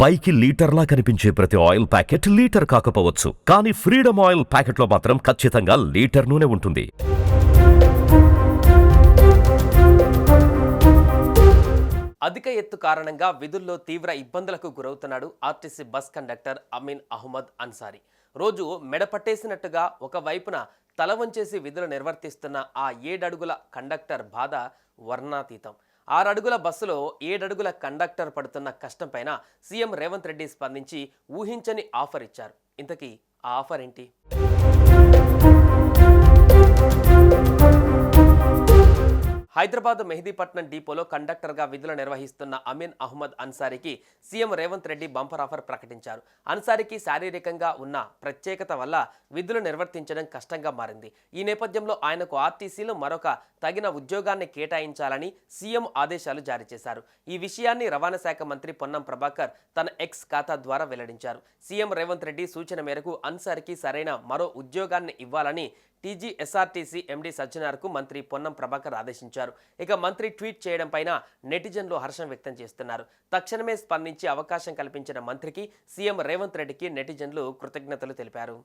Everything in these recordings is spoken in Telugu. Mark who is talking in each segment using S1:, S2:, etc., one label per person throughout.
S1: పైకి లీటర్లా కనిపించే ప్రతి ఆయిల్ ప్యాకెట్ లీటర్ కాకపోవచ్చు. కానీ ఫ్రీడమ్ ఆయిల్ ప్యాకెట్లో మాత్రం ఖచ్చితంగా లీటర్ నూనె ఉంటుంది.
S2: అధిక ఎత్తు కారణంగా విధుల్లో తీవ్ర ఇబ్బందులకు గురవుతున్నాడు RTC bus conductor Amin Ahmed Ansari. రోజు మెడ పట్టేసినట్టుగా ఒకవైపున తల వంచేసి విధులు నిర్వర్తిస్తున్న ఆ ఏడడుగుల కండక్టర్ బాధ వర్ణాతీతం. ఆరడుగుల బస్సులో ఏడడుగుల కండక్టర్ పడుతున్న కష్టంపైన సీఎం రేవంత్ రెడ్డి స్పందించి ఊహించని ఆఫర్ ఇచ్చారు. ఇంతకీ ఆ ఆఫర్ ఏంటి? హైదరాబాద్ మెహదీపట్నం డిపోలో కండక్టర్గా విధులు నిర్వహిస్తున్న Amin Ahmed అన్సారీకి CM Revanth Reddy bumper offer ప్రకటించారు. అన్సారీకి శారీరకంగా ఉన్న ప్రత్యేకత వల్ల విధులు నిర్వర్తించడం కష్టంగా మారింది. ఈ నేపథ్యంలో ఆయనకు ఆర్టీసీలో మరొక తగిన ఉద్యోగాన్ని కేటాయించాలని సీఎం ఆదేశాలు జారీ చేశారు. ఈ విషయాన్ని రవాణా శాఖ మంత్రి పొన్నం ప్రభాకర్ తన ఎక్స్ ఖాతా ద్వారా వెల్లడించారు. సీఎం రేవంత్ రెడ్డి సూచన మేరకు అన్సారీకి సరైన మరో ఉద్యోగాన్ని ఇవ్వాలని టీజీఎస్ఆర్టీసీ ఎండీ సజ్జనార్కు మంత్రి పొన్నం ప్రభాకర్ ఆదేశించారు. ఇక మంత్రి ట్వీట్ చేయడం పైన నెటిజన్లు హర్షం వ్యక్తం చేస్తున్నారు. తక్షణమే స్పందించి అవకాశం కల్పించిన మంత్రికి సీఎం రేవంత్ రెడ్డికి నెటిజన్లు కృతజ్ఞతలు తెలిపారు.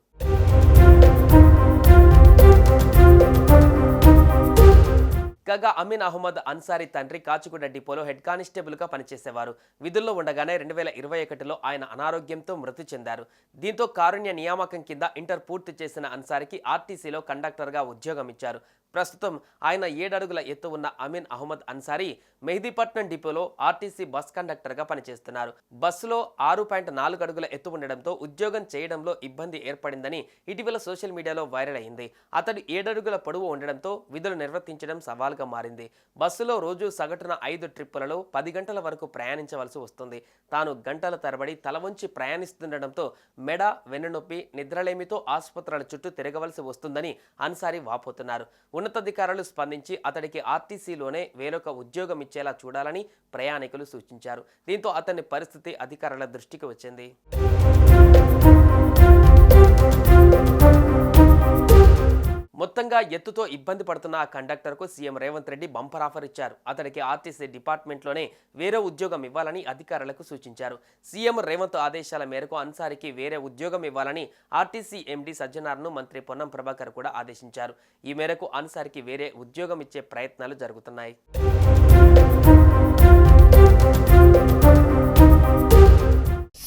S2: కాగా అమీన్ అహ్మద్ అన్సారీ తండ్రి కాచిగూడ డిపోలో హెడ్ కానిస్టేబుల్గా పనిచేసేవారు. విధుల్లో ఉండగానే రెండు వేల ఇరవై ఒకటిలో ఆయన అనారోగ్యంతో మృతి చెందారు. దీంతో కారుణ్య నియామకం కింద ఇంటర్ పూర్తి చేసిన అన్సారీకి ఆర్టీసీలో కండక్టర్గా ఉద్యోగం ఇచ్చారు. ప్రస్తుతం ఆయన ఏడడుగుల ఎత్తు ఉన్న అమీన్ అహ్మద్ అన్సారీ మెహదీపట్నం డిపోలో ఆర్టీసీ బస్ కండక్టర్గా పనిచేస్తున్నారు. బస్సులో ఆరు పాయింట్ నాలుగు అడుగుల ఎత్తు ఉండడంతో ఉద్యోగం చేయడంలో ఇబ్బంది ఏర్పడిందని ఇటీవల సోషల్ మీడియాలో వైరల్ అయింది. అతడు ఏడడుగుల పొడవు ఉండడంతో విధులు నిర్వర్తించడం సవాల్గా మారింది. బస్సులో రోజు సగటున ఐదు ట్రిప్పులలో పది గంటల వరకు ప్రయాణించవలసి వస్తుంది. తాను గంటల తరబడి తల వంచి ప్రయాణిస్తుండటంతో మెడ వెన్నునొప్పి నిద్రలేమితో ఆసుపత్రుల చుట్టూ తిరగవలసి వస్తుందని అన్సారీ వాపోతున్నారు. ఉన్నతాధికారులు స్పందించి అతడికి ఆర్టీసీలోనే వేరొక ఉద్యోగం ఇచ్చేలా చూడాలని ప్రయాణికులు సూచించారు. దీంతో అతని పరిస్థితి అధికారుల దృష్టికి వచ్చింది. మొత్తంగా ఎత్తుతో ఇబ్బంది పడుతున్న ఆ కండక్టర్కు CM Revanth Reddy bumper offer ఇచ్చారు. అతడికి ఆర్టీసీ డిపార్ట్మెంట్లోనే వేరే ఉద్యోగం ఇవ్వాలని అధికారులకు సూచించారు. సీఎం రేవంత్ ఆదేశాల మేరకు అన్సారికి వేరే ఉద్యోగం ఇవ్వాలని ఆర్టీసీ ఎండీ సజ్జనార్ను మంత్రి పొన్నం ప్రభాకర్ కూడా ఆదేశించారు. ఈ మేరకు అన్సారికి వేరే ఉద్యోగం ఇచ్చే ప్రయత్నాలు జరుగుతున్నాయి.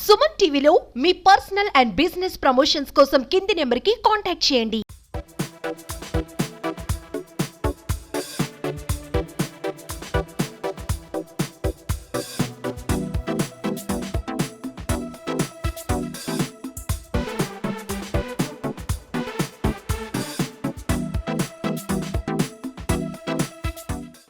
S3: సుమన్ టీవీలో మీ పర్సనల్ అండ్ బిజినెస్ ప్రమోషన్స్ కోసం కింది నెంబర్కి కాంటాక్ట్ చేయండి.